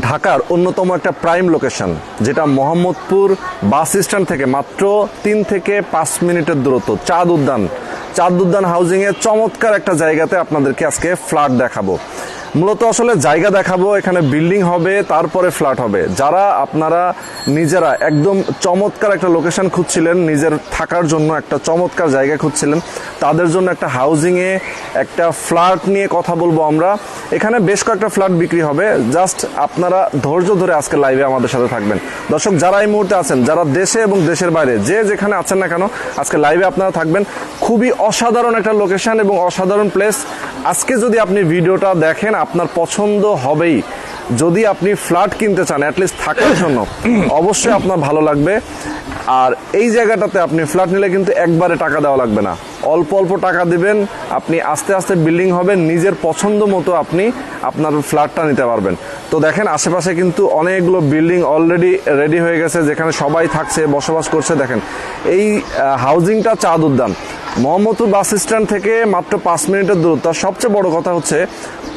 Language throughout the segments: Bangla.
ঢাকার অন্যতম একটা প্রাইম লোকেশন যেটা মোহাম্মদপুর বাস স্ট্যান্ড থেকে মাত্র তিন থেকে পাঁচ মিনিটের দূরত্ব, চাঁদ উদ্যান। চাঁদ উদ্যান হাউজিং এর চমৎকার একটা জায়গাতে আপনাদেরকে আজকে ফ্ল্যাট দেখাবো। মূলত আসলে জায়গা দেখাবো, এখানে বিল্ডিং হবে, তারপরে ফ্ল্যাট হবে। যারা আপনারা নিজেরা একদম চমৎকার একটা লোকেশন খুঁজছিলেন, নিজের থাকার জন্য একটা চমৎকার জায়গা খুঁজছিলেন, তাদের জন্য একটা হাউজিংয়ে একটা ফ্ল্যাট নিয়ে কথা বলব আমরা। এখানে বেশ কয়েকটা ফ্ল্যাট বিক্রি হবে জাস্ট আপনারা ধৈর্য ধরে আজকে লাইভে আমাদের সাথে থাকবেন। দর্শক, যারা এই মুহূর্তে আছেন, যারা দেশে এবং দেশের বাইরে, যে যেখানে আছেন না কেন, আজকে লাইভে আপনারা থাকবেন। খুবই অসাধারণ একটা লোকেশন এবং অসাধারণ প্লেস আজকে যদি আপনি ভিডিওটা দেখেন আপনার পছন্দ হবেই। যদি আপনি ফ্ল্যাট কিনতে চান অ্যাটলিস্ট থাকার জন্য, অবশ্যই আপনার ভালো লাগবে। আর এই জায়গাটাতে আপনি ফ্ল্যাট নিলে কিন্তু একবারে টাকা দেওয়া লাগবে না। অল্প অল্প টাকা দিবেন, আপনি আস্তে আস্তে বিল্ডিং হবে নিজের পছন্দ মতো আপনি আপনার ফ্ল্যাটটা নিতে পারবেন। তো দেখেন, আশেপাশে কিন্তু অনেকগুলো বিল্ডিং অলরেডি রেডি হয়ে গেছে, যেখানে সবাই থাকছে, বসবাস করছে। দেখেন, এই হাউজিংটা চাঁদ উদ্যান। মোহাম্মদপুর বাস স্ট্যান্ড থেকে মাত্র পাঁচ মিনিটের দূরত্ব। সবচেয়ে বড় কথা হচ্ছে,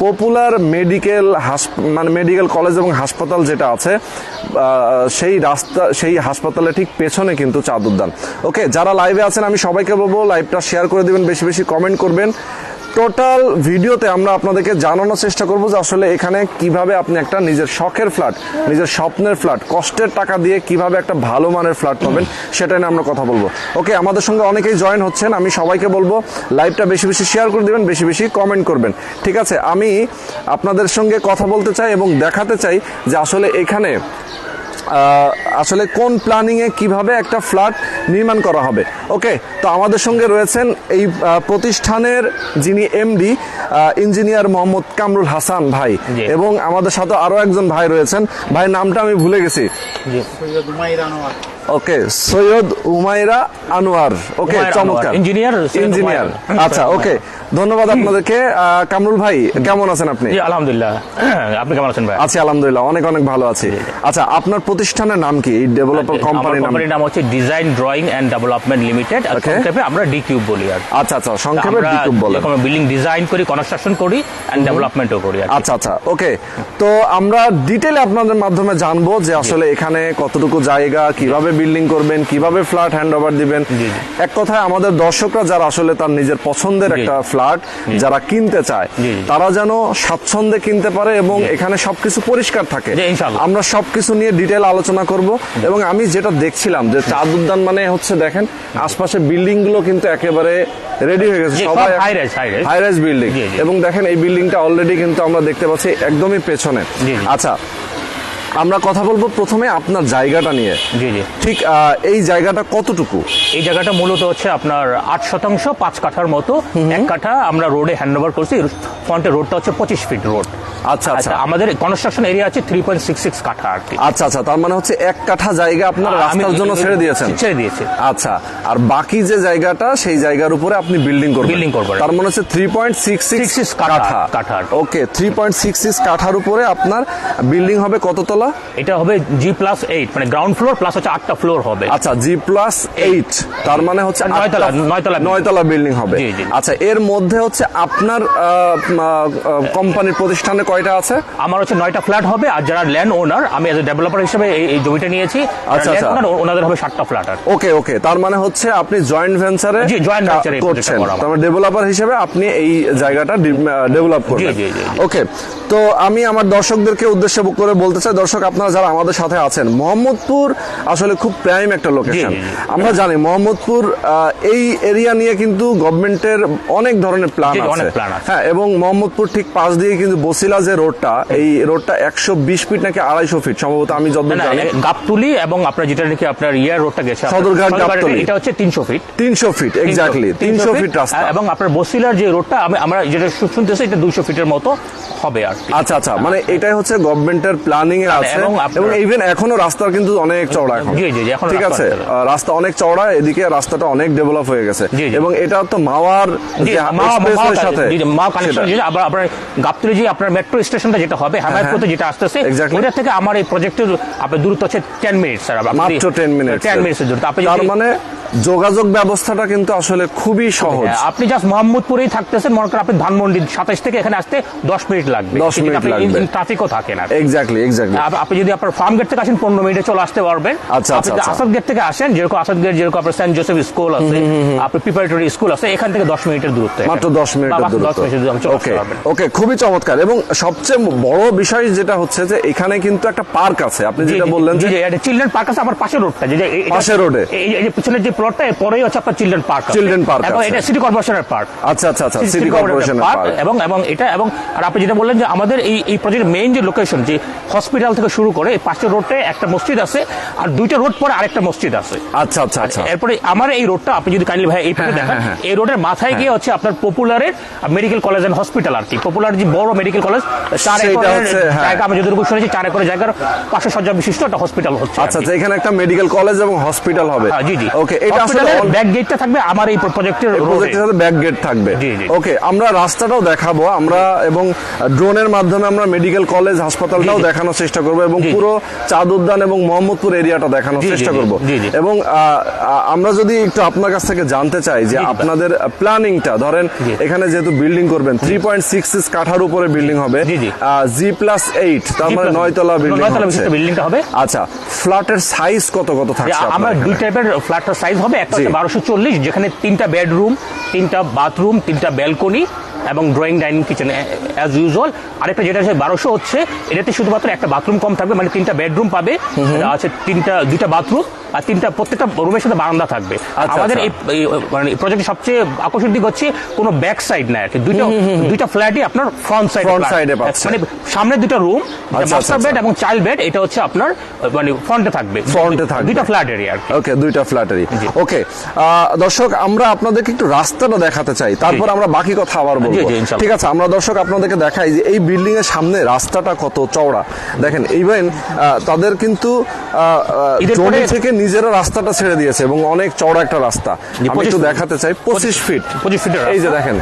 পপুলার মেডিকেল হাস মানে মেডিকেল কলেজ এবং হাসপাতাল যেটা আছে সেই রাস্তা, সেই হাসপাতালে ঠিক পেছনে কিন্তু চাঁদ উদ্যান ওকে, যারা লাইভে আছেন, আমি সবাইকে বলব লাইভটা শেয়ার করে দেবেন, বেশি বেশি কমেন্ট করবেন। টোটাল ভিডিওতে আমরা আপনাদেরকে জানানোর চেষ্টা করব যে আসলে এখানে কীভাবে আপনি একটা নিজের শখের ফ্ল্যাট, নিজের স্বপ্নের ফ্ল্যাট, কষ্টের টাকা দিয়ে কীভাবে একটা ভালো মানের ফ্ল্যাট পাবেন সেটা নিয়ে আমরা কথা বলব। ওকে, আমাদের সঙ্গে অনেকেই জয়েন হচ্ছেন, আমি সবাইকে বলব লাইভটা বেশি বেশি শেয়ার করে দিবেন, বেশি বেশি কমেন্ট করবেন। ঠিক আছে, আমি আপনাদের সঙ্গে কথা বলতে চাই এবং দেখাতে চাই যে আসলে এখানে আসলে কোন প্ল্যানিংয়ে এ কীভাবে একটা ফ্ল্যাট নির্মাণ করা হবে? ওকে তো আমাদের সঙ্গে রয়েছেন এই প্রতিষ্ঠানের যিনি এমডি ইঞ্জিনিয়ার মোহাম্মদ কামরুল হাসান ভাই। এবং আমাদের সাথে আরও একজন ভাই রয়েছেন। ভাই নামটা আমি ভুলে গেছি। ওকে সৈয়দ উমাইরা আনোয়ার ওকে চমৎকার। সৈয়দ ইঞ্জিনিয়ার আচ্ছা ওকে ধন্যবাদ আপনাদেরকে। কামরুল ভাই কেমন আছেন আপনি? আলহামদুলিল্লাহ। আপনি কেমন আছেন ভাই? আছি আলহামদুলিল্লাহ অনেক অনেক ভালো আছি। আচ্ছা আপনার প্রতিষ্ঠানের নাম কি? ডেভেলপার কোম্পানির নাম কোম্পানির নাম হচ্ছে design drawing and development limited সংক্ষেপে আমরা ডি কিউব বলি আর আচ্ছা আচ্ছা সংক্ষেপে কোনো বিল্ডিং ডিজাইন করি কনস্ট্রাকশন করি এন্ড ডেভেলপমেন্টও করি আচ্ছা আচ্ছা ওকে তো আমরা ডিটেলে আপনাদের মাধ্যমে জানব যে আসলে এখানে কতটুকু জায়গা কীভাবে বিল্ডিং করবেন কীভাবে ফ্ল্যাট হ্যান্ড ওভার দিবেন। এক কথায় আমাদের দর্শকরা যারা আসলে তার নিজের পছন্দের একটা ফ্ল্যাট যারা কিনতে চায়। তারা যেন স্বাচ্ছন্দ্যে কিনতে পারে এবং এখানে সবকিছু পরিষ্কার থাকে আমরা সবকিছু নিয়ে ডিটেল আলোচনা করব এবং আমি যেটা দেখছিলাম যে চাঁদ উদ্যান মানে হচ্ছে দেখেন আশপাশে বিল্ডিংগুলো কিন্তু একেবারে রেডি হয়ে গেছে সবাই। High rise building. এবং দেখেন এই বিল্ডিংটা অলরেডি কিন্তু আমরা দেখতে পাচ্ছি একদমই পেছনে। আচ্ছা আমরা কথা বলব প্রথমে আপনার জায়গাটা নিয়ে। জি জি। ঠিক এই জায়গাটা কতটুকু? এই জায়গাটা মূলত হচ্ছে আপনার আট শতাংশ পাঁচ কাঠার মতো। এক কাঠা আমরা রোডে হ্যান্ড ওভার করছি। ফ্রন্টের রোডটা হচ্ছে পঁচিশ ফিট রোড আচ্ছা আচ্ছা। আচ্ছা আমাদের কনস্ট্রাকশন এরিয়া আছে থ্রি পয়েন্ট সিক্স সিক্স কাঠা আর কি। আচ্ছা আচ্ছা তার মানে হচ্ছে এক কাঠা জায়গা আপনার রাস্তার জন্য ছেড়ে দিয়েছেন। ছেড়ে দিয়েছি। আচ্ছা আর বাকি যে জায়গাটা সেই জায়গার উপরে আপনি বিল্ডিং করবেন। Building করবেন। তার মানে হচ্ছে থ্রি পয়েন্ট সিক্স সিক্স কাঠা, কাঠা। Okay three point six six কাঠার উপরে আপনার বিল্ডিং হবে কততলা? এটা হবে জি প্লাস এইট মানে গ্রাউন্ড ফ্লোর প্লাস হচ্ছে আটটা ফ্লোর হবে। আচ্ছা জি প্লাস এইট তার মানে হচ্ছে নয়তলা, নয়তলা নয়তলা বিল্ডিং হবে। আচ্ছা এর মধ্যে হচ্ছে আপনার কোম্পানির প্রতিষ্ঠানে কয়টা আছে? আমার হচ্ছে নয়টা ফ্ল্যাট হবে আর যারা ল্যান্ড ওনার আমি এজ এ ডেভেলপার হিসেবে এই- জমিটা নিয়েছি আচ্ছা, আচ্ছা। ওনাদের হবে সাতটা ফ্ল্যাট আর। ওকে ওকে তার মানে হচ্ছে আপনি জয়েন্ট ভেঞ্চারে জি, এ এই করছেন। তার মানে ডেভেলপার হিসেবে আপনি এই জায়গাটা ডেভেলপ করবেন। ওকে তো আমি আমার দর্শকদেরকে উদ্দেশ্য করে বলতে চাই দর্শক আপনারা যারা আমাদের সাথে আছেন মোহাম্মদপুর আসলে খুব প্রাইম একটা লোকেশন। আমরা জানি মোহাম্মদপুর এই এরিয়া নিয়ে কিন্তু গভর্নমেন্টের অনেক ধরনের প্ল্যান আছে। হ্যাঁ এবং মোহাম্মদপুর ঠিক পাশ দিয়ে কিন্তু বসিলা যে রোডটা এই রোডটা একশো বিশ ফিট নাকি আড়াইশো ফিট সম্ভবত আমি যতদূর জানি। গাবতুলি এবং আপনার যেটা নাকি আপনার ইয়ার রোডটা গেছে সদরঘাট গাবতলী। এটা হচ্ছে তিনশো ফিট তিনশো ফিট এক্স্যাক্টলি তিনশো ফিট রাস্তা। এবং আপনার বসিলার যে রোডটা আমি আমরা যেটা শুনতেছি এটা দুইশো ফিটের মতো হবে আর আচ্ছা আচ্ছা মানে এটাই হচ্ছে গভর্নমেন্টের প্ল্যানিং এ আছে। এবং ইভেন এখনও রাস্তা কিন্তু অনেক চওড়া এখন। ঠিক আছে? আছে। রাস্তা অনেক চওড়া এদিকে রাস্তাটা অনেক ডেভেলপ হয়ে গেছে। এবং এটা তো মাওয়ার সাথে। মা কানেকশন আবার আপনার গাবতলি যে আপনার মেট্রো স্টেশনটা যেটা হবে হামায়তপুরে যেটা আসতেছে. ওটা থেকে আমার এই প্রজেক্টের আপনার দূরত্ব হচ্ছে টেন মিনিট স্যার মাত্র 10 মিনিট টেন এর। মিনিটের দূরত্ব। আপনি তার মানে যোগাযোগ ব্যবস্থাটা কিন্তু আসলে খুবই সহজ। হ্যাঁ, আপনি জাস্ট মোহাম্মদপুরেই থাকতেছেন মনে করেন আপনি ধানমন্ডি সাতাশ থেকে এখানে আসতে দশ মিনিট লাগবে। 10 মিনিট লাগবে। ট্রাফিকও থাকে না। এক্স্যাক্টলি এক্স্যাক্টলি আপনি যদি আপনার ফার্ম গেট থেকে আসেন পনেরো মিনিটে চলে আসতে পারবেন। আচ্ছা, আপনি আচ্ছা। আসাদ গেট থেকে আসেন যেরকম আসাদ গেট যেরকম আপনার সেন্ট জোসেফ স্কুল আছে আপনার প্রিপারেটরি স্কুল আছে এখান থেকে দশ মিনিটের দূরত্ব। মাত্র দশ মিনিটের দূরত্ব। দশ ওকে ওকে খুবই চমৎকার। এবং সবচেয়ে বড় বিষয় যেটা হচ্ছে যে এখানে কিন্তু একটা পার্ক আছে। আপনি যেটা বললেন যে চিলড্রেন পার্ক আছে আমার পাশের রোডটা যে পাশে রোডে? এই যে পিছনের যে প্লটটা এরপরেই হচ্ছে আপনার চিলড্রেন পার্ক Children park এবং এটা সিটি কর্পোরেশনের পার্ক আচ্ছা আচ্ছা আচ্ছা সিটি কর্পোরেশনের পার্ক এবং এবং এটা এবং আর আপনি যেটা বললেন যে আমাদের এই এই প্রজেক্টের মেইন যে লোকেশন যে হসপিটাল থেকে শুরু করে এই পাশের রোডে একটা মসজিদ আছে আর দুইটা রোড পরে আরেকটা মসজিদ আছে। আচ্ছা আচ্ছা আচ্ছা। এরপরে আমার এই রোডটা আপনি যদি কাইন্ডলি ভাই এই হ্যাঁ, দেখেন হ্যাঁ, হ্যাঁ। এই রোডের মাথায় গিয়ে হচ্ছে আপনার পপুলারের মেডিকেল কলেজ এন্ড হসপিটাল আর কি। পপুলার যে বড় মেডিকেল কলেজ চার একরের হ্যাঁ। জায়গা আমি যতটুকু শুনেছি চার একরের জায়গার পাঁচশো সজ্জা বিশিষ্ট একটা হসপিটাল হচ্ছে আচ্ছা আচ্ছা এখানে একটা মেডিকেল কলেজ এবং হসপিটাল হবে। হ্যাঁ, জি জি। ওকে এটা আসলে ব্যাক গেটটা থাকবে আমার এই প্রজেক্টের প্রজেক্টের সাথে ব্যাক গেট থাকবে জি, জি। ওকে আমরা রাস্তাটাও দেখাবো আমরা এবং ড্রোনের মাধ্যমে আমরা মেডিকেল কলেজ হাসপাতালটাও জি, জি। দেখানোর চেষ্টা করব এবং জি, জি। পুরো চাঁদ উদ্যান এবং মোহাম্মদপুর এরিয়াটা দেখানোর জি, জি, চেষ্টা করব জি, জি। এবং আহ, আহ, আমরা যদি একটু আপনার কাছ থেকে জানতে চাই যে। আপনাদের প্ল্যানিংটা ধরেন এখানে যেহেতু বিল্ডিং করবেন থ্রি পয়েন্ট সিক্স সিক্স কাঠার উপরে বিল্ডিং হবে জি, প্লাস এইট তার মানে নয়তলা বিল্ডিং হবে আচ্ছা ফ্ল্যাটের সাইজ কত কত থাকছে আমরা দুই টাইপের ফ্ল্যাটের সাইজ হবে একটা বারোশো চল্লিশ যেখানে তিনটা বেডরুম তিনটা বাথরুম তিনটা ব্যালকনি এবং drawing dining kitchen as usual আরেকটা যেটা হচ্ছে বারোশো হচ্ছে এটাতে শুধুমাত্র একটা বাথরুম কম থাকবে মানে তিনটা বেডরুম পাবে। আছে তিনটা দুইটা বাথরুম আর তিনটা প্রত্যেকটা রুমের সাথে বারান্দা থাকবে। আচ্ছা, আমাদের এই আচ্ছা। মানে প্রজেক্টের সবচেয়ে আকর্ষণ দিক হচ্ছে কোনো ব্যাক সাইড নাই আর কি দুইটা দুইটা ফ্ল্যাটই আপনার ফ্রন্ট সাইড এ পাচ্ছে। মানে সামনে দুটো রুম মাস্টার। বেড এবং চাইল্ড বেড এটা হচ্ছে আপনার মানে ফ্রন্টে থাকবে। এ থাকবে। দুইটা ফ্ল্যাট এরিয়া আর ওকে দুইটা ফ্ল্যাটারি জি। ওকে দর্শক আমরা আপনাদেরকে একটু রাস্তাটা দেখাতে চাই। তারপর আমরা বাকি কথা আবার বলব। ঠিক আছে আমরা দর্শক আপনাদেরকে দেখাই যে এই বিল্ডিং এর সামনে রাস্তাটা কত চওড়া। দেখেন ইভেন তাদের কিন্তু জমি থেকে নিজেরা রাস্তাটা ছেড়ে দিয়েছে এবং অনেক চওড়া একটা রাস্তা। আমি একটু দেখাতে চাই পঁচিশ ফিট পঁচিশ ফিট এই যে দেখেন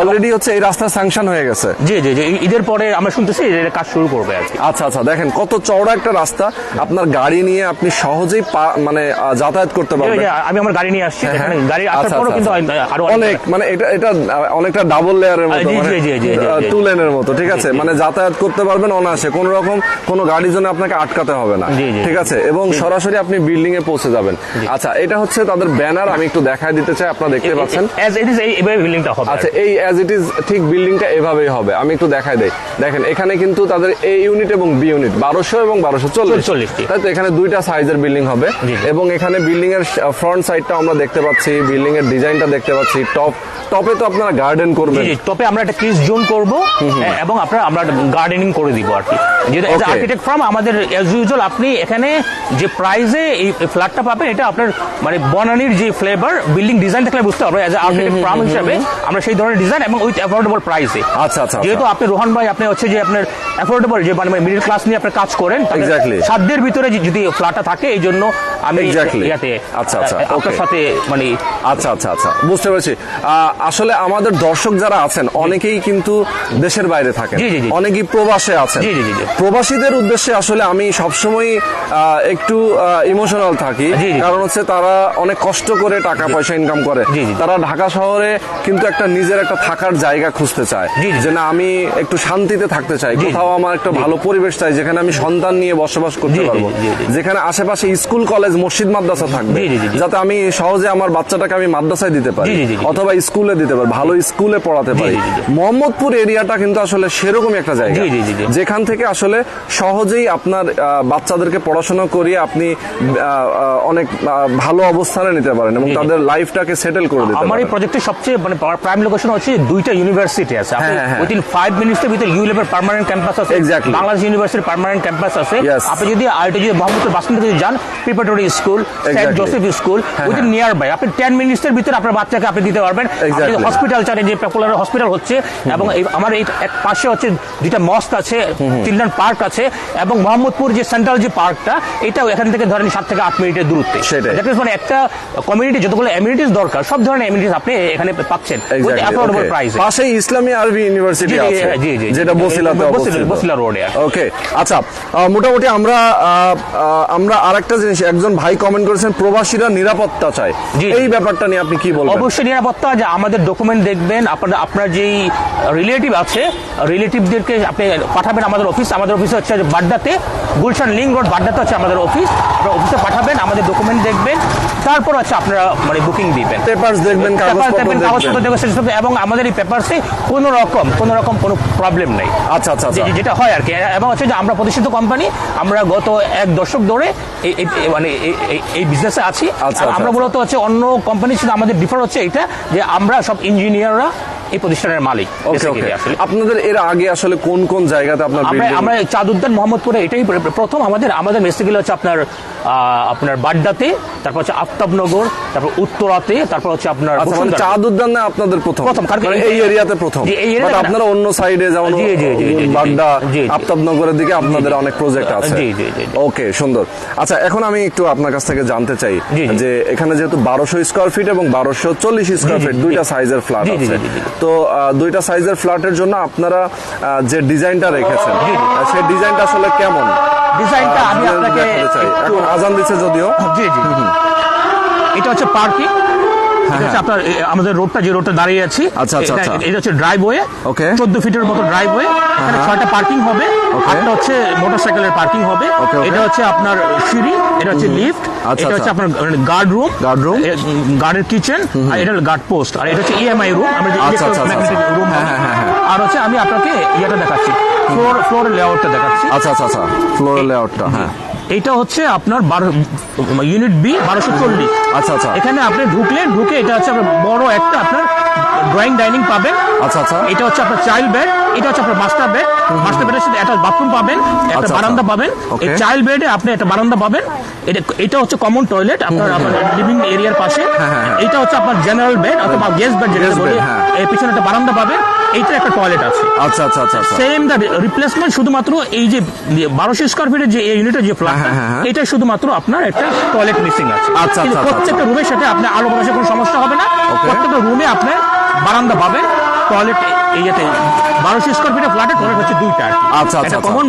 অলরেডি হচ্ছে এই রাস্তা স্যাংশন হয়ে গেছে। জি জি জি ঈদের পরে আমরা শুনতেছি কাজ শুরু করবে আর আচ্ছা আচ্ছা দেখেন কত চওড়া একটা রাস্তা। আপনার গাড়ি নিয়ে আপনি সহজেই মানে যাতায়াত করতে পারবেন। আমি আমার গাড়ি নিয়ে আসছি হ্যাঁ, হ্যাঁ। গাড়ি আসার আচ্ছা, পরও আচ্ছা, কিন্তু আচ্ছা। আরও অনেক মানে এটা এটা অনেকটা ডাবল লেয়ারের মতো জি, মানে জি, জি, জি। টু লেনের মতো ঠিক আছে? মানে যাতায়াত করতে পারবেন অনায়াসে। কোনো রকম কোনো গাড়ির জন্য আপনাকে আটকাতে হবে না। ঠিক আছে? এবং সরাসরি আপনি বিল্ডিং এ পৌঁছে যাবেন। আচ্ছা এটা হচ্ছে তাদের ব্যানার আমি একটু দেখায় দিতে চাই আপনারা দেখতে পাচ্ছেন। অ্যাজ ইট ইজ এইভাবে বিল্ডিংটা হবে। আচ্ছা এই অ্যাজ ইট ইজ ঠিক বিল্ডিংটা এভাবেই হবে। আমি একটু দেখাই দেই। দেখেন এখানে কিন্তু তাদের এ ইউনিট এবং বি ইউনিট বারোশো এবং বারোশো চল্লিশ। তাই তো এখানে দুইটা সাইজের বিল্ডিং হবে। এবং এখানে বিল্ডিং এর ফ্রন্ট সাইডটা আমরা দেখতে পাচ্ছি বিল্ডিং এর ডিজাইনটা দেখতে পাচ্ছি। টপ টপে তো আপনারা গার্ডেন করবেন। টপে আমরা একটা কিস জোন করব এবং আপনার আমরা গার্ডেনিং করে দিব আর কি। যেটা এজ আর্কিটেক্ট ফার্ম আমাদের অ্যাজ ইউজুয়াল আপনি এখানে যে প্রাইজে এই ফ্ল্যাটটা পাবেন এটা আপনার মানে বনানির যে ফ্লেভার বিল্ডিং ডিজাইন দেখলে বুঝতে পারবে এজ আর্কিটেক্ট ফার্ম হিসাবে আমরা সেই ধরনের ডিজাইন এবং উইথ অ্যাফোর্ডেবল প্রাইসে আচ্ছা আচ্ছা যেহেতু আপনি রোহন ভাই আপনি হচ্ছে যে আপনার অ্যাফোর্ডেবল যে মানে মিডল ক্লাস নিয়ে আপনি কাজ করেন Exactly. সাধ্যের ভিতরে যদি ফ্ল্যাটটা থাকে এই জন্য আমি Exactly. ইয়াতে আচ্ছা, আচ্ছা, okay. সাথে মানে আচ্ছা আচ্ছা আচ্ছা বুঝতে পেরেছি আসলে আমাদের দর্শক যারা আছেন অনেকেই কিন্তু দেশের বাইরে থাকেন। অনেকেই প্রবাসে আছেন জি, জি, জি। প্রবাসীদের উদ্দেশ্যে আসলে আমি সবসময় একটু ইমোশনাল থাকি। কারণ হচ্ছে তারা অনেক কষ্ট করে টাকা পয়সা ইনকাম করে জি, জি। তারা ঢাকা শহরে কিন্তু একটা নিজের একটা থাকার জায়গা খুঁজতে চায়। যে না আমি একটু শান্তিতে থাকতে চাই। কোথাও আমার একটা ভালো পরিবেশ চাই যেখানে আমি সন্তান নিয়ে বসবাস করতে পারব। যেখানে আশেপাশে স্কুল কলেজ মসজিদ মাদ্রাসা থাকবে। যাতে আমি সহজে আমার বাচ্চাটাকে আমি মাদ্রাসায় দিতে পারি। অথবা স্কুলে দিতে পারি ভালো স্কুলে পড়াতে পারি। মোহাম্মদপুর এরিয়াটা কিন্তু আসলে সেরকমই একটা জায়গা। যেখান থেকে আসলে সহজেই আপনার বাচ্চাদেরকে পড়াশোনা করিয়ে আপনি অনেক ভালো অবস্থানে নিতে পারেন এবং। তাদের লাইফটাকে সেটেল করে দিতে আমার এই প্রজেক্টের সবচেয়ে মানে প্রাইম লোকেশন হচ্ছে দুইটা ইউনিভার্সিটি আছে। হ্যাঁ, হ্যাঁ। উইদিন ফাইভ মিনিটসের ভিতরে ইউ লেভেল পার্মানেন্ট ক্যাম্পাস আছে. বাংলাদেশ ইউনিভার্সিটির পার্মানেন্ট ক্যাম্পাস আছে। আপনি যদি আইটি যদি মোহাম্মদপুর বাস স্ট্যান্ড থেকে যান preparatory school Saint Joseph school within near by আপনি টেন মিনিটসের ভিতরে আপনার বাচ্চাকে আপনি দিতে পারবেন। হসপিটাল চান যে পপুলার হসপিটাল হচ্ছে এবং আমার এই এক পাশে হচ্ছে দুইটা মস্ক আছে চিলড্রেন পার্ক আছে এবং মোহাম্মদপুর যে সেন্ট্রাল যে পার্কটা এটাও এখান থেকে ধরেন সাত থেকে আট মিনিটের দূরত্বে। মানে একটা কমিউনিটি যতগুলো এমিউনিটিস দরকার সব ধরনের এমিউনিটিস আপনি এখানে পাচ্ছেন। প্রাইসে পাশে ইসলামী আরবি ইউনিভার্সিটি আছে। জি, জি, জি। যেটা বসিলাতে বসিলা- অবস্থিত। বসিলা রোডে ওকে আচ্ছা মোটামুটি আমরা আমরা আরেকটা জিনিস একজন ভাই কমেন্ট করেছেন প্রবাসীরা নিরাপত্তা চায়। এই ব্যাপারটা নিয়ে আপনি কি বলবেন? অবশ্যই নিরাপত্তা যে আমাদের ডকুমেন্ট দেখবেন আপনার আপনার যেই রিলেটিভ আছে রিলেটিভদেরকে আপনি পাঠাবেন আমাদের অফিস আমাদের অফিস হচ্ছে বাড্ডাতে গুলশান রোড বাড্ডাতে হচ্ছে আমাদের অফিস আপনার অফিসে পাঠাবেন আমাদের ডকুমেন্ট দেখবেন তারপর হচ্ছে আপনারা মানে বুকিং দিবেন। পেপারস দেখবেন কাগজপত্র দেখবেন। এবং আমাদের এই পেপারসে কোনো রকম কোনো রকম কোনো প্রবলেম নেই। আচ্ছা আচ্ছা আচ্ছা। যেটা হয় আর কি। এবং হচ্ছে যে আমরা প্রতিষ্ঠিত কোম্পানি আমরা গত এক দশক ধরে মানে এই- বিজনেসে আছি। আচ্ছা, আচ্ছা, আমরা। মূলত হচ্ছে অন্য কোম্পানির সাথে আমাদের ডিফার হচ্ছে এটা যে আমরা সব ইঞ্জিনিয়াররা এই প্রতিষ্ঠানের মালিক আপনাদের এর আগে আসলে কোন কোন জায়গাতে আপনার আমরা চাঁদ উদ্যান মোহাম্মদপুরে এটাই প্রথম আমাদের আমাদের মেসিগুলো হচ্ছে আপনার আপনার বাড্ডাতে তারপর হচ্ছে আফতাবনগর তারপর উত্তরাতে তারপর হচ্ছে আপনার আচ্ছা মানে। চাঁদ উদ্যান না আপনাদের প্রথম প্রথম, মানে এই- এরিয়াতে প্রথম। আপনারা অন্য সাইডে যেমন। বাড্ডা। আফতাবনগরের দিকে আপনাদের অনেক প্রজেক্ট আছে জি, জি, জি, জি। ওকে সুন্দর আচ্ছা এখন আমি একটু আপনার কাছ থেকে জানতে চাই। যে এখানে যেহেতু বারোশো স্কোয়ার ফিট এবং বারোশো চল্লিশ স্কোয়ার ফিট দুইটা সাইজের ফ্ল্যাট আছে। তো দুইটা সাইজের ফ্ল্যাটের জন্য আপনারা যে ডিজাইনটা রেখেছেন সেই ডিজাইনটা আসলে কেমন ডিজাইনটা আমি আপনাকে একটু- এখন আজান দিচ্ছে যদিও। জি জি। এটা হচ্ছে পার্কিং। এটা আপনার এ, আমাদের রোডটা যে রোডটা দাঁড়িয়ে আছি। আচ্ছা, আচ্ছা, এটা- আচ্ছা। হচ্ছে ড্রাইভওয়ে ওকে। চোদ্দ ফিটের মতো ড্রাইভওয়ে এখানে ছয়টা পার্কিং হবে। একটা হচ্ছে মোটরসাইকেলের পার্কিং হবে. এটা হচ্ছে আপনার সিঁড়ি। এটা হচ্ছে লিফট এটা হচ্ছে আচ্ছা। আপনার গার্ড রুম গার্ড রুম গার্ডের কিচেন আর এটা গার্ড পোস্ট আর এটা হচ্ছে ইএমআই রুম আমরা যে আচ্ছা, আচ্ছা, আচ্ছা, ইলেকট্রোম্যাগনেটিক আচ্ছা। রুম হ্যাঁ, হ্যাঁ, হ্যাঁ। আর হচ্ছে আমি আপনাকে ইয়েটা দেখাচ্ছি ফ্লোর ফ্লোর লেআউটটা দেখাচ্ছি। আচ্ছা আচ্ছা আচ্ছা ফ্লোর লেআউটটা হ্যাঁ। এটা হচ্ছে আপনার ইউনিট বি বারোশো চল্লিশ। আচ্ছা আচ্ছা। এখানে আপনি ঢুকলেন ঢুকে এটা হচ্ছে আপনার বড় একটা আপনার ড্রয়িং ডাইনিং পাবেন। আচ্ছা আচ্ছা। এটা হচ্ছে আপনার চাইল্ড বেড এটা হচ্ছে আপনার মাস্টার বেড মাস্টার বেডের সাথে একটা বাথরুম পাবেন একটা আচ্ছা, বারান্দা আচ্ছা। পাবেন এই চাইল্ড বেডে আপনি একটা বারান্দা পাবেন। এটা এটা হচ্ছে কমন টয়লেট আপনার আপনার লিভিং এরিয়ার পাশে। হ্যাঁ, হ্যাঁ। এটা হচ্ছে আপনার জেনারেল বেড অথবা গেস্ট বেড যেটা বলি। হ্যাঁ। এই পিছনে একটা বারান্দা পাবেন এইটার একটা টয়লেট আছে। আচ্ছা আচ্ছা আচ্ছা সেম দ্য রিপ্লেসমেন্ট শুধুমাত্র এই যে বারোশো স্কোয়ার ফিটের যে ইউনিটের যে ফ্ল্যাট হ্যাঁ, হ্যাঁ, হ্যাঁ। এটা শুধুমাত্র আপনার একটা টয়লেট মিসিং আছে। আচ্ছা, আচ্ছা, প্রত্যেকটা রুমের সাথে আপনার আলো বাতাসের কোনো সমস্যা হবে না। বারান্দা পাবেন টয়লেট এই যাতে বারোশো স্কোয়ার ফিটের ফ্ল্যাটে টয়লেট হচ্ছে দুইটা আচ্ছা, আচ্ছা। কমন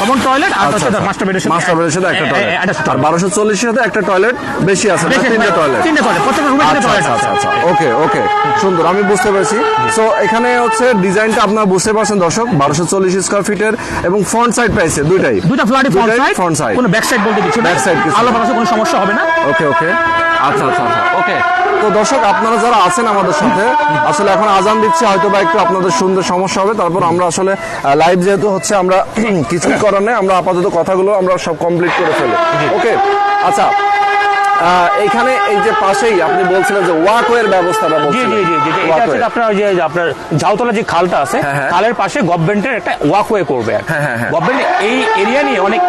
কমন টয়লেট আর হচ্ছে মাস্টার বেডের সাথে মাস্টার বেডের সাথে একটা টয়লেট আর toilet। বারোশো চল্লিশের সাথে একটা টয়লেট বেশি আছে? তিনটে টয়লেট তিনটে টয়লেট প্রত্যেকটা রুমের সাথে আচ্ছা টয়লেট আচ্ছা আচ্ছা ওকে ওকে। সুন্দর আমি বুঝতে পেরেছি। সো এখানে হচ্ছে ডিজাইনটা আপনারা বুঝতে পারছেন দর্শক। বারোশো চল্লিশ স্কোয়ার ফিটের এবং ফ্রন্ট সাইড পাইছে দুইটাই। দুইটা ফ্ল্যাটে ফ্রন্ট সাইড ফ্রন্ট সাইড কোনো ব্যাক সাইড বলতে কিছু ব্যাক সাইড কিছু আলো। বাতাসে কোনো সমস্যা হবে না। ওকে ওকে। আচ্ছা আচ্ছা আচ্ছা ওকে। তো দর্শক আপনারা যারা আছেন আমাদের সাথে আসলে এখন আজান দিচ্ছে হয়তো বা একটু আপনাদের শুনতে সমস্যা হবে তারপর আমরা আসলে লাইভ যেহেতু হচ্ছে আমরা কিছুই করার নেই আমরা আপাতত কথাগুলো আমরা সব কমপ্লিট করে ফেলি ওকে আচ্ছা আহ, এইখানে এই যে পাশেই আপনি বলছিলেন যে ওয়াকওয়ের ব্যবস্থাটা বলছিলেন জি জি জি জি। এটা হচ্ছে আপনার যে আপনার যে খালটা আছে হ্যাঁ, হ্যাঁ। খালের পাশে গভর্নমেন্টের একটা ওয়াকওয়ে করবে হ্যাঁ, হ্যাঁ, হ্যাঁ। গভর্নমেন্ট এই এরিয়া নিয়ে অনেক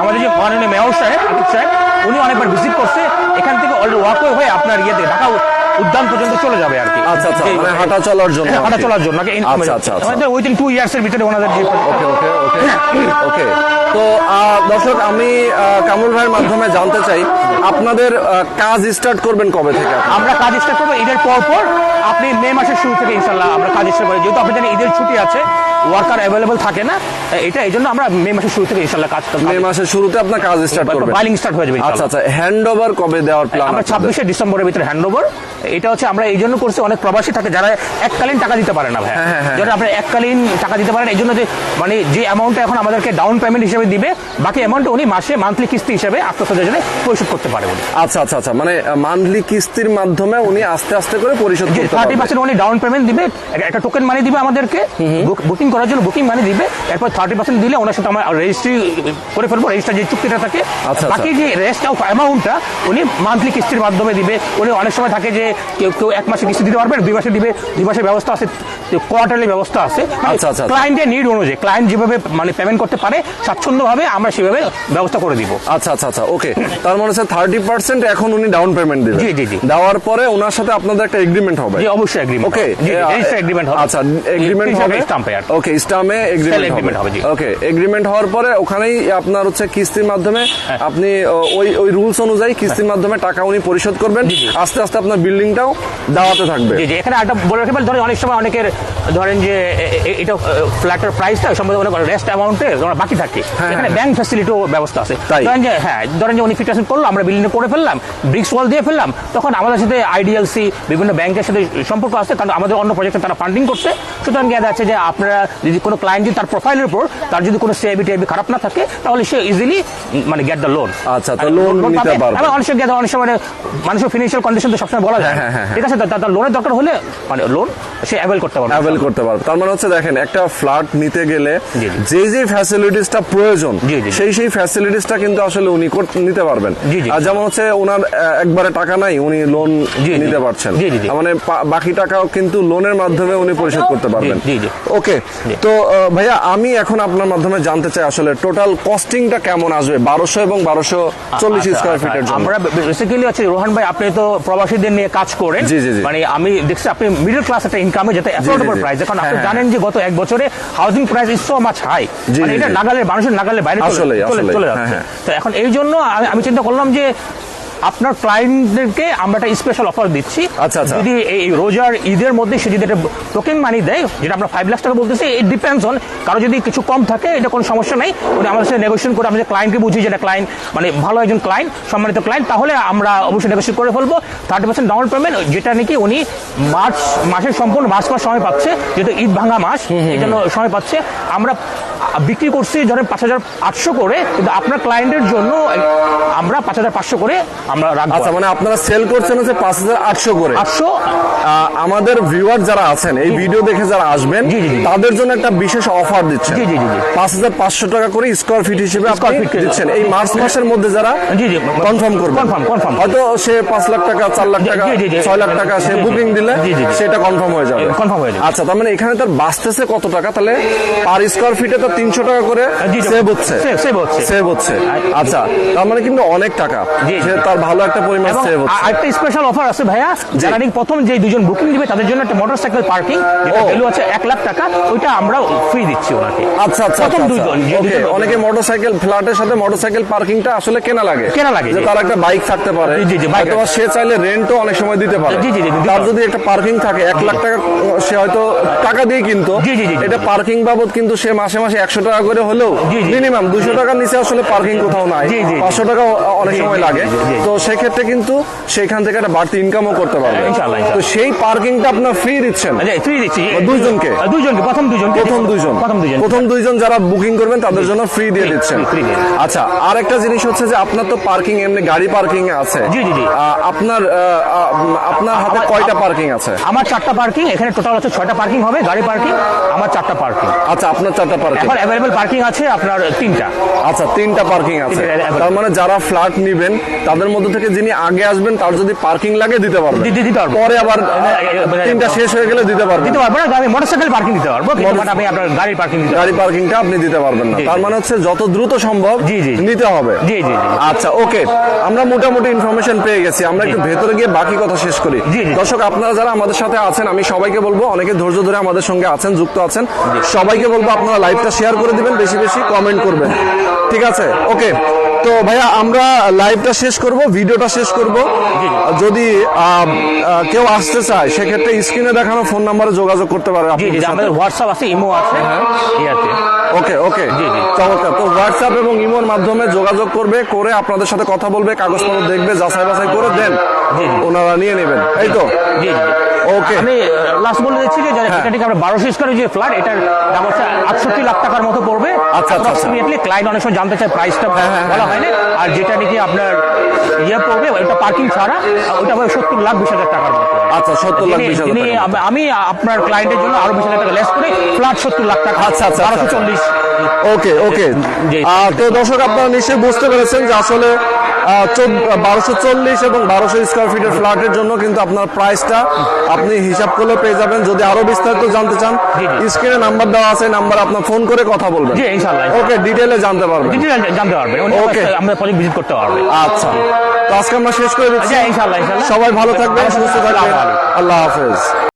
আমাদের যে মাননীয় মেয়র সাহেব সাহেব উনি অনেকবার ভিজিট করছে এখান থেকে অলরেডি ওয়াকওয়ে হয়ে আপনার ইয়েতে ঢাকা উদ্যান পর্যন্ত চলে যাবে আর কি। আচ্ছা আচ্ছা মানে হাঁটা চলার জন্য হ্যাঁ, হাঁটা চলার জন্য আচ্ছা আচ্ছা আচ্ছা। উইদিন টু ইয়ার্স এর ভিতরে ওনাদের ওকে ওকে ওকে ওকে তো দর্শক আমি আহ, কামরুল ভাইয়ের মাধ্যমে জানতে চাই আপনাদের কাজ স্টার্ট করবেন কবে থেকে? আমরা কাজ স্টার্ট করব ঈদের পর পর আপনি মে মাসের শুরু থেকে ইনশাল্লাহ আমরা কাজ স্টার্ট করি যেহেতু আপনি জানেন ঈদের ছুটি আছে ওয়ার্কার অ্যাভেলেবল থাকে না এটা এই জন্য আমরা মে মাসের শুরু থেকে ইনশাল্লাহ কাজ করব মে মাসের শুরুতে আপনার কাজ স্টার্ট করবেন। ফাইলিং স্টার্ট হয়ে যাবে আচ্ছা আচ্ছা হ্যান্ড ওভার কবে দেওয়ার প্ল্যান আমরা ছাব্বিশে ডিসেম্বরের ভিতরে হ্যান্ড ওভার এটা হচ্ছে আমরা এই জন্য করছি অনেক প্রবাসী থাকে যারা এককালীন টাকা দিতে পারে না ভাই। হ্যাঁ, হ্যাঁ, হ্যাঁ। যারা আপনার এককালীন টাকা দিতে পারেন এই জন্য যে মানে যে অ্যামাউন্টটা এখন আমাদেরকে ডাউন পেমেন্ট হিসেবে দিবে বাকি অ্যামাউন্ট উনি মাসে মান্থলি কিস্তি হিসেবে আত্মসাতের জন্য পরিশোধ করতে পারে আচ্ছা আচ্ছা আচ্ছা মানে মান্থলি কিস্তির মাধ্যমে উনি আস্তে আস্তে করে পরিশোধ করতে পারবেন পার্সেন্ট উনি ডাউন পেমেন্ট দিবে একটা- একটা টোকেন মানি দিবে আমাদেরকে বুকিং করার জন্য বুকিং মানে দিবে। এরপর থার্টি পার্সেন্ট দিলে ওনার সাথে আমরা রেজিস্ট্রি করে ফেলব রেজিস্টার যে চুক্তিটা থাকে। আচ্ছা। বাকি যে রেস্ট অফ অ্যামাউন্টটা উনি মান্থলি কিস্তির মাধ্যমে দিবে। উনি অনেক সময় থাকে যে কেউ কেউ এক মাসে কিস্তি দিতে পারবেন দুই মাসে দিবে। দুই মাসের ব্যবস্থা আছে কোয়ার্টারলি ব্যবস্থা আছে। আচ্ছা, আচ্ছা। ক্লায়েন্টের নিড অনুযায়ী ক্লায়েন্ট যেভাবে মানে পেমেন্ট করতে পারে স্বাচ্ছন্দ্যভাবে আমরা সেভাবে ব্যবস্থা করে দিব। আচ্ছা আচ্ছা আচ্ছা ওকে তার মানে হচ্ছে থার্টি পার্সেন্ট এখন উনি ডাউন পেমেন্ট দিবেন। জি, জি, জি। দেওয়ার পরে ওনার সাথে আপনাদের একটা এগ্রিমেন্ট হবে। জি অবশ্যই এগ্রিমেন্ট ওকে এগ্রিমেন্ট হবে। আচ্ছা এগ্রিমেন্ট হবে। স্টাম্পে আর কি। ওকে ইসলামে এগ্রিমেন্ট হবে, ওকে এগ্রিমেন্ট হওয়ার পরে ওখানেই আপনার হচ্ছে কিস্তির মাধ্যমে হ্যাঁ। আপনি ওই ওই রুলস অনুযায়ী কিস্তির মাধ্যমে টাকা উনি পরিশোধ করবেন। আস্তে আস্তে আপনার বিল্ডিংটাও দাওয়াতে থাকবে। জি জি এখানে একটা বলে রাখতে পারি ধরেন অনেক সময় অনেকের ধরেন যে এটা ফ্ল্যাটের প্রাইসটা সম্ভবত অনেক রেস্ট অ্যামাউন্টে বাকি থাকে। এখানে ব্যাংক ফ্যাসিলিটিও ব্যবস্থা আছে। হ্যাঁ? ধরেন যে হ্যাঁ ধরেন যে উনি ফিটার্সন করল আমরা বিল্ডিং করে ফেললাম ব্রিক্স ওয়াল দিয়ে ফেললাম তখন আমাদের সাথে আইডিএলসি বিভিন্ন ব্যাংকের সাথে সম্পর্ক আছে কারণ আমাদের অন্য প্রজেক্টে তারা ফান্ডিং করছে। সুতরাং দেখা যাচ্ছে যে আপনারা যদি কোনো ক্লায়েন্ট যদি তার প্রোফাইলের উপর তার যদি কোনো সিআইবি টিআইবি খারাপ না থাকে তাহলে সে ইজিলি মানে গেট দ্য লোন আচ্ছা, তো loan নিতে পারবে। অনেক সময় অনেক সময় মানে মানুষের ফিনান্সিয়াল কন্ডিশন তো সবসময় বলা যায়। হ্যাঁ, হ্যাঁ, হ্যাঁ। ঠিক আছে তার লোনের দরকার হলে মানে লোন সে অ্যাভেল করতে পারবে অ্যাভেল করতে পারবে তার মানে হচ্ছে দেখেন একটা ফ্ল্যাট নিতে গেলে। যে যে ফ্যাসিলিটিসটা প্রয়োজন। সেই সেই ফ্যাসিলিটিসটা কিন্তু আসলে উনি নিতে পারবেন। আর যেমন হচ্ছে ওনার একবারে টাকা নাই উনি লোন। নিতে পারছেন। মানে বাকি টাকাও কিন্তু লোনের মাধ্যমে উনি পরিশোধ করতে পারবেন। ওকে তো ভাইয়া আমি এখন আপনার মাধ্যমে জানতে চাই আসলে টোটাল কস্টিংটা কেমন আসবে? বারোশো এবং বারোশো চল্লিশ আচ্ছা, স্কোয়ার আচ্ছা, ফিটের জন্য। আমরা বেসিক্যালি হচ্ছে রোহান ভাই আপনি তো প্রবাসীদের নিয়ে কাজ করেন। জি, জি, জি। মানে আমি দেখছি আপনি মিডল ক্লাস একটা ইনকামে যেতে অ্যাফোর্ডেবল প্রাইস এখন আপনি হ্যাঁ, হ্যাঁ। জানেন যে গত এক বছরে housing price is so much high মানে এটা নাগালের মানুষের নাগালের বাইরে চলে- চলে যাচ্ছে। হ্যাঁ। তো এখন এই জন্য আমি চিন্তা করলাম যে আপনার ক্লায়েন্টদেরকে আমরা একটা স্পেশাল অফার দিচ্ছি। আচ্ছা, আচ্ছা। যদি এই রোজার ঈদের মধ্যে সে যদি একটা টোকেন মানি দেয় যেটা আমরা ফাইভ লাখ টাকা বলতেছি ইট ডিপেন্ডস অন কারও যদি কিছু কম থাকে এটা কোনো সমস্যা নেই। ওটা আমাদের সাথে নেগোসিয়েশন করে আমাদের ক্লায়েন্টকে বুঝি যে যেটা ক্লায়েন্ট মানে ভালো একজন ক্লায়েন্ট সম্মানিত ক্লায়েন্ট তাহলে আমরা অবশ্যই নেগোসিয়েট করে ফেলব। থার্টি পার্সেন্ট ডাউন পেমেন্ট যেটা নাকি উনি মার্চ মাসের সম্পূর্ণ মার্চ মাস সময় পাচ্ছে যেহেতু ঈদ ভাঙা মাস এই জন্য সময় পাচ্ছে। আমরা বিক্রি করছি ধরেন পাঁচ হাজার আটশো করে কিন্তু আপনার ক্লায়েন্টের জন্য আমরা পাঁচ হাজার পাঁচশো করে আমরা রাখব আচ্ছা মানে আপনারা সেল করছেন হচ্ছে পাঁচ হাজার আটশো করে আটশো আমাদের ভিউয়ার যারা আছেন এই ভিডিও দেখে যারা আসবেন। তাদের জন্য একটা বিশেষ অফার দিচ্ছেন জি, জি, জি। পাঁচ হাজার পাঁচশো টাকা করে স্কোয়ার ফিট হিসেবে দিচ্ছেন এই মার্চ মাসের মধ্যে যারা জি, জি। কনফার্ম করবে Confirm, confirm। হয়তো সে পাঁচ লাখ টাকা চার লাখ টাকা। ছয় লাখ টাকা সে। বুকিং দিলে। সেটা কনফার্ম হয়ে যাবে confirm হয়ে যাবে। আচ্ছা তার মানে এখানে তার বাঁচতেছে কত টাকা তাহলে পার স্কোয়ার ফিটে তো তিনশো টাকা করে জি। সেভ হচ্ছে। সেভ হচ্ছে। আচ্ছা। তার মানে কিন্তু অনেক টাকা। তার ভালো একটা পরিমাণ সেভ হচ্ছে। আরেকটা স্পেশাল অফার আছে ভাইয়া। যারা প্রথম যে দুজন বুকিং দিবে তাদের জন্য একটা মোটরসাইকেল পার্কিং ভ্যালু আছে এক লাখ টাকা ওইটা আমরা ফ্রি দিচ্ছি ওনাকে। আচ্ছা আচ্ছা প্রথম আচ্ছা, ওকে দুজন- অনেকে মোটরসাইকেল ফ্ল্যাটের সাথে মোটরসাইকেল পার্কিংটা আসলে কেনা লাগে। কেনা লাগে, তার একটা বাইক থাকতে পারে। জি, জি, বাইক সে চাইলে রেন্টও অনেক সময় দিতে পারে। জি, জি, তার যদি একটা পার্কিং থাকে এক লাখ টাকা সে হয়তো টাকা দিয়ে কিনতো। জি, জি, জি, জি। এটা পার্কিং বাবদ কিন্তু সে মাসে মাসে একশো টাকা করে হলেও। মিনিমাম দুশো টাকার নিচে আসলে পার্কিং কোথাও নাই। পাঁচশো টাকা অনেক সময় লাগে। তো সেক্ষেত্রে কিন্তু সেখান থেকে একটা বাড়তি ইনকামও করতে পারবে। তো সেই পার্কিংটা আপনার ফ্রি দিচ্ছেন। ফ্রি দিচ্ছি। দুইজনকে? দুইজনকে প্রথম দুজনকে প্রথম দুইজন। প্রথম দুজন প্রথম দুইজন যারা বুকিং করবেন তাদের জন্য ফ্রি দিয়ে দিচ্ছেন। আচ্ছা আর একটা জিনিস হচ্ছে যে আপনার তো পার্কিং এমনি গাড়ি পার্কিং আছে। আপনার আপনার হাতে কয়টা পার্কিং আছে? আমার চারটা পার্কিং এখানে টোটাল হচ্ছে ছয়টা পার্কিং হবে গাড়ি পার্কিং আমার চারটা পার্কিং আচ্ছা আপনার চারটা পার্কিং এখন অ্যাভেলেবল পার্কিং আছে আপনার তিনটা। আচ্ছা তিনটা পার্কিং আছে। তার মানে যারা ফ্ল্যাট নিবেন তাদের মধ্যে থেকে যিনি আগে আসবেন তার যদি পার্কিং লাগে দিতে পারবেন। দিতে পারব। পরে আবার মানে- তিনটা শেষ হয়ে গেলে দিতে পারবেন। দিতে পারব না আমি মোটরসাইকেল পার্কিং দিতে পারব। আমি আপনার গাড়ির পার্কিং গাড়ি পার্কিংটা আপনি দিতে পারবেন না। তার মানে হচ্ছে যত দ্রুত সম্ভব জি, জি। নিতে হবে। জি, জি। আচ্ছা ওকে। আমরা মোটামুটি ইনফরমেশন পেয়ে গেছি। আমরা একটু ভেতরে গিয়ে বাকি কথা শেষ করি। দর্শক আপনারা যারা আমাদের সাথে আছেন আমি সবাইকে বলব অনেকে ধৈর্য ধরে আমাদের সঙ্গে আছেন যুক্ত আছেন সবাইকে বলব আপনারা লাইভটা শেয়ার করে দিবেন বেশি বেশি কমেন্ট করবেন। ঠিক আছে? ওকে তো ভাইয়া আমরা লাইভটা শেষ করব ভিডিওটা শেষ করব। যদি কেউ আসতে চায় সেক্ষেত্রে স্ক্রিনে দেখানো ফোন নাম্বারে যোগাযোগ করতে পারে। আমাদের হোয়াটসঅ্যাপ আছে ইমো আছে ইয়াতে ওকে ওকে। চমৎকার। তো হোয়াটসঅ্যাপ এবং ইমোর মাধ্যমে যোগাযোগ করবে করে আপনাদের সাথে কথা বলবে কাগজপত্র দেখবে যাচাই বাছাই করে দেন। ওনারা নিয়ে নেবেন। এই তো? জি ওকে। আমি লাস্ট বলে দিচ্ছি যে হ্যাঁ। এটা ঠিক আমরা বারোশো স্কোয়ারের যে ফ্ল্যাট এটার দাম হচ্ছে আটষট্টি লাখ টাকার মতো পড়বে। আচ্ছা, আচ্ছা, আচ্ছা। ক্লায়েন্ট অনেক সময় জানতে চায় প্রাইসটা হ্যাঁ, হ্যাঁ, বলা হয় না আর যেটা নাকি আপনার ইয়ে পড়বে ওটা পার্কিং ছাড়া ওটা হবে সত্তর লাখ বিশ হাজার টাকার মতো আচ্ছা সত্তর লাখ বিশ হাজার। আম- আপনার ক্লায়েন্টের জন্য আরও বিশ হাজার টাকা লেস করে ফ্ল্যাট সত্তর লাখ টাকা আচ্ছা, আচ্ছা, বারোশো আচ্ছা। চল্লিশ ওকে ওকে। তো দর্শক আপনারা নিশ্চয়ই বুঝতে পেরেছেন যে আসলে বারোশো চল্লিশ এবং বারোশো স্কোয়ার ফিটের ফ্ল্যাটের জন্য কিন্তু আপনার প্রাইসটা আপনি হিসাব করলে পেয়ে যাবেন। যদি আরও বিস্তারিত জানতে চান। স্ক্রিনে নাম্বার দেওয়া আছে নাম্বার আপনার ফোন করে কথা বলবেন। জি ওকে ডিটেলে জানতে পারবেন। জানতে পারবেন। Okay. আমরা প্রজেক্ট ভিজিট করতে পারবে। আচ্ছা। তো আজকে আমরা শেষ করে দিচ্ছি। ইনশাআল্লাহ, ইনশাআল্লাহ। সবাই ভালো থাকবেন সুস্থ থাকবেন। আল্লাহ হাফেজ।